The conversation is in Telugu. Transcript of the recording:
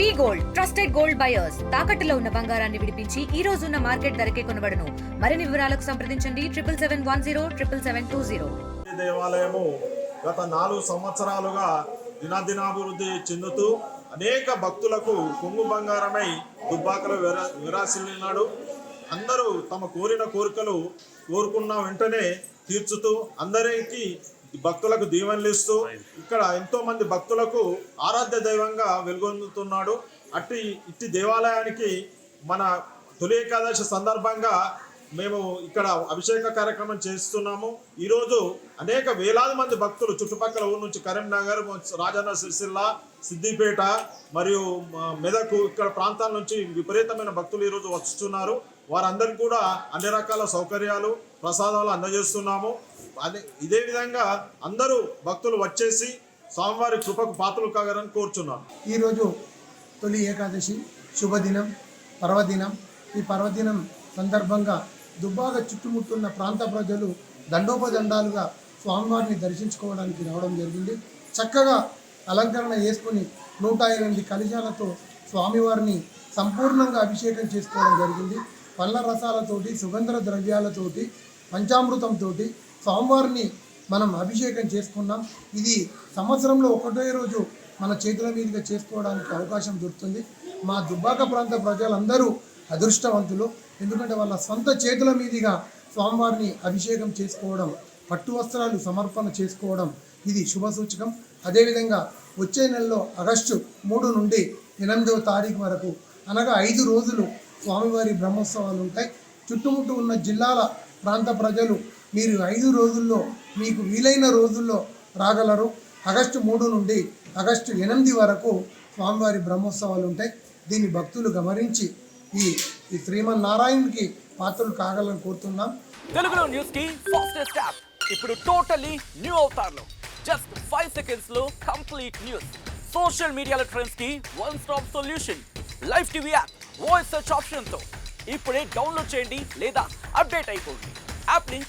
We gold trusted gold buyers. తాకట్టులో ఉన్న బంగారాన్ని విడిపించి ఈ రోజు ఉన్న మార్కెట్ ధరకే కొనబడను. మరిన్ని వివరాలకు సంప్రదించండి. Triple seven one zero triple seven two zero. దేవాలయము గత నాలుగు సంవత్సరాలుగా దినాదినాభివృద్ధి చెందుతూ అనేక భక్తులకు కొంగు బంగారమై దుబ్బాకలు విర విరాసిల్లినాడు అందరూ తమ కోరిన కోరికలు కోరుకున్న వెంటనే తీర్చుతూ అందరికీ భక్తులకు దీవెనలు ఇస్తూ ఇక్కడ ఎంతో మంది భక్తులకు ఆరాధ్య దైవంగా వెలుగొందుతున్నాడు. అట్టి ఇట్టి దేవాలయానికి మన తొలి ఏకాదశి సందర్భంగా మేము ఇక్కడ అభిషేక కార్యక్రమం చేస్తున్నాము. ఈరోజు అనేక వేలాది మంది భక్తులు చుట్టుపక్కల ఊరు నుంచి కరీంనగర్ రాజన్న సిరిసిల్ల సిద్దిపేట మరియు మెదకు ఇక్కడ ప్రాంతాల నుంచి విపరీతమైన భక్తులు ఈరోజు వస్తున్నారు. వారందరికీ కూడా అన్ని రకాల సౌకర్యాలు ప్రసాదాలు అందజేస్తున్నాము. అదే ఇదే విధంగా అందరూ భక్తులు వచ్చేసి స్వామివారి కృపకు పాత్రలు కాగారని కోరుచున్నాను ఈరోజు తొలి ఏకాదశి శుభదినం పర్వదినం. ఈ పర్వదినం సందర్భంగా దుబ్బాక చుట్టుముట్టున్న ప్రాంత ప్రజలు దండోపదండాలుగా స్వామివారిని దర్శించుకోవడానికి రావడం జరిగింది. చక్కగా అలంకరణ చేసుకుని నూట ఎనిమిది కలిజాలతో స్వామివారిని సంపూర్ణంగా అభిషేకం చేసుకోవడం జరిగింది. పళ్ళ రసాలతోటి సుగంధ ద్రవ్యాలతోటి పంచామృతంతోటి స్వామివారిని మనం అభిషేకం చేసుకున్నాం. ఇది సంవత్సరంలో ఒకటే రోజు మన చేతుల మీదుగా చేసుకోవడానికి అవకాశం దొరుకుతుంది. మా దుబ్బాక ప్రాంత ప్రజలందరూ అదృష్టవంతులు. ఎందుకంటే వాళ్ళ సొంత చేతుల మీదుగా స్వామివారిని అభిషేకం చేసుకోవడం పట్టు వస్త్రాలు సమర్పణ చేసుకోవడం ఇది శుభ సూచకం. అదేవిధంగా వచ్చే నెలలో ఆగస్టు మూడు నుండి ఎనిమిదవ తారీఖు వరకు అనగా ఐదు రోజులు స్వామివారి బ్రహ్మోత్సవాలు ఉంటాయి. చుట్టుముట్టు ఉన్న జిల్లాల ప్రాంత ప్రజలు మీరు ఐదు రోజుల్లో మీకు వీలైన రోజుల్లో రాగలరు. ఆగస్టు మూడు నుండి ఆగస్టు ఎనిమిది వరకు స్వామివారి బ్రహ్మోత్సవాలు ఉంటాయి. దీన్ని భక్తులు గమనించి ఈ ఈ శ్రీమన్నారాయణకి పాత్రలు కాగలని కోరుతున్నాం. తెలుగులో న్యూస్కి ఫాస్టెస్ట్ యాప్ ఇప్పుడు టోటలీ న్యూ అవుతారు జస్ట్ ఫైవ్ సెకండ్స్లో కంప్లీట్ న్యూస్ సోషల్ మీడియాలో ట్రెండ్స్కి one stop solution live TV app voice search ఆప్షన్తో. ఇప్పుడే డౌన్లోడ్ చేయండి లేదా అప్డేట్ అయిపోండి. App link